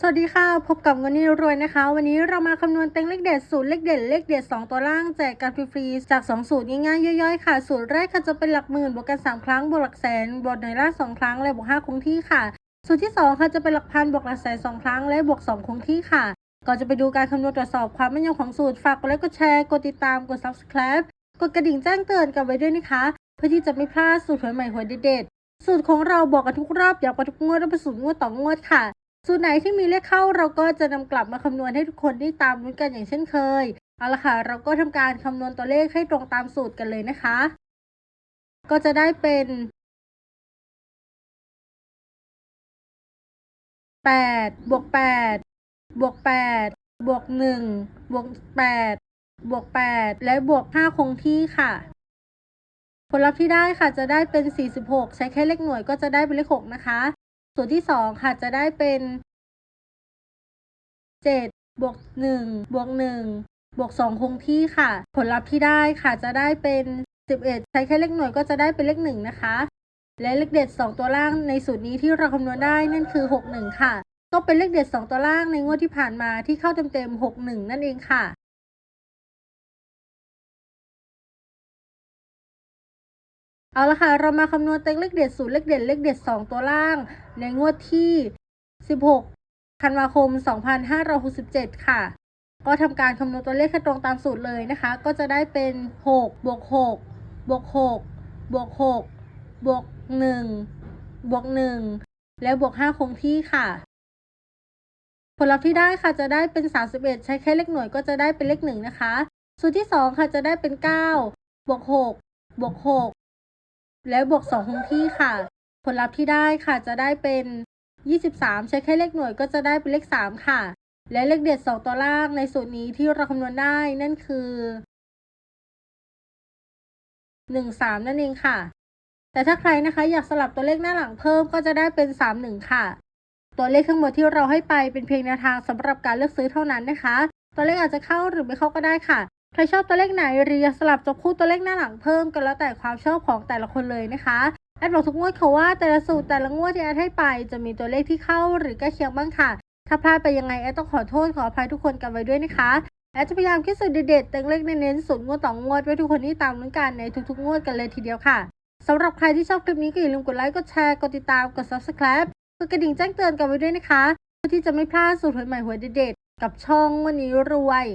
สวัสดีค่ะ พบกับเงินนี่รวยนะคะ วันนี้เรามาคำนวณเต็งเลขเด็ดสูตรเลขเด็ดเลขเด็ด2 ตัวล่างแจกกันฟรีๆจาก 2 สูตรง่ายๆย่อยๆค่ะ สูตรแรกค่ะจะเป็นหลักหมื่นบวกกัน 3 ครั้งบวกหลักแสนบวกหน่วยละ2ครั้งและบวก5คงที่ค่ะ สูตรที่ 2 ค่ะจะเป็นหลักพันบวกหลักแสน2ครั้งและบวก2คงที่ค่ะ ก่อนจะไปดูการคำนวณตรวจสอบความแม่นยำของสูตรฝากกดไลค์กดแชร์กดติดตามกด subscribe กดกระดิ่งแจ้งเตือนกันไว้ด้วยนะคะ เพื่อที่จะไม่พลาดสูตรหวยใหม่หวยเด็ดๆสูตรของเราบอกกันทุกรอบอยากไปทุกงวดและเป็นสูตรงวดต่องวดค่ะ สูตรไหนที่มีเลขเข้าเราก็จะนำกลับมาคำนวณให้ทุกคนได้ตามลุ้นกันอย่างเช่นเคย เอาละค่ะ เราก็ทำการคำนวณตัวเลขให้ตรงตามสูตรกันเลยนะคะ ก็จะได้เป็นแปดบวกแปดบวกแปดบวกหนึ่งบวกแปดบวกแปดและบวกห้าคงที่ค่ะ ผลลัพธ์ที่ได้ค่ะจะได้เป็น 46 ใช้แค่เลขหน่วยก็จะได้เป็นเลข 6 นะคะ ส่วนที่ 2 ค่ะจะได้เป็น7บวก1บวก1บวก2คงที่ค่ะ ผลลัพธ์ที่ได้ค่ะจะได้เป็น 11 ใช้แค่เลขหน่วยก็จะได้เป็นเลข1นะคะ และเลขเด็ด 2 ตัวล่างในสูตรนี้ที่เราคำนวณได้นั่นคือ 61 ค่ะ ก็เป็นเลขเด็ด 2 ตัวล่างในงวดที่ผ่านมาที่เข้าเต็มๆ61 นั่นเองค่ะ เอาละค่ะ เรามาคำนวณเต็งเลขเด็ดสูตรเลขเด็ดเลขเด็ด 2 ตัวล่าง ในงวดที่ 16 ธันวาคม 2567 ค่ะ ก็ทำการคำนวณตัวเลขให้ตรงตามสูตรเลยนะคะ ก็จะได้เป็น 6 บวก 6 บวก 6 บวก 6 บวก 1 บวก 1 แล้วบวก 5 คงที่ค่ะ ผลลัพธ์ที่ได้ค่ะจะได้เป็น 31 ใช้แค่เลขหน่วยก็จะได้เป็นเลข 1 นะคะ สูตรที่ 2 ค่ะจะได้เป็น 9 บวก 6 บวก 6 แล้วบวก 2 คงที่ค่ะ ผลลัพธ์ที่ได้ค่ะจะได้เป็น 23 ใช้แค่เลขหน่วยก็จะได้เป็นเลข 3 ค่ะ และเลขเด็ด 2 ตัวล่างในสูตรนี้ที่เราคำนวณได้นั่นคือ 13 นั่นเองค่ะ แต่ถ้าใครนะคะอยากสลับตัวเลขหน้าหลังเพิ่มก็จะได้เป็น 31 ค่ะ ตัวเลขทั้งหมดที่เราให้ไปเป็นเพียงแนวทางสำหรับการเลือกซื้อเท่านั้นนะคะ ตัวเลขอาจจะเข้าหรือไม่เข้าก็ได้ค่ะ ใครชอบตัวเลขไหนหรืออยสลับจับคู่ตัวเลขหน้าหลังเพิ่มกันแล้วแต่ความชอบของแต่ละคนเลยนะคะแอดบอกทุกงวดค่ะว่าแต่ละสูตรแต่ละงวดที่แอดให้ไป จะมีตัวเลขที่เข้าหรือใกล้เคียงบ้างค่ะ ถ้าพลาดไปยังไงแอดต้องขอโทษขออภัยทุกคนกันไว้ด้วยนะคะแอดจะพยายามคิดสูตรเด็ดๆแต่งเลขเน้นๆสูตรงวดต่องวดไว้ทุกคนที่ตามลุ้นกันในทุกๆงวดกันเลยทีเดียวค่ะสำหรับใครที่ชอบคลิปนี้ก็อย่าลืมกดไลค์กดแชร์กดติดตามกด subscribe กดกระดิ่งแจ้งเตือนกันไว้ด้วยนะคะเพื่อที่จะไม่พลาดสูตรหวยใหม่หวยเด็ดๆกับช่องวันนี้รวย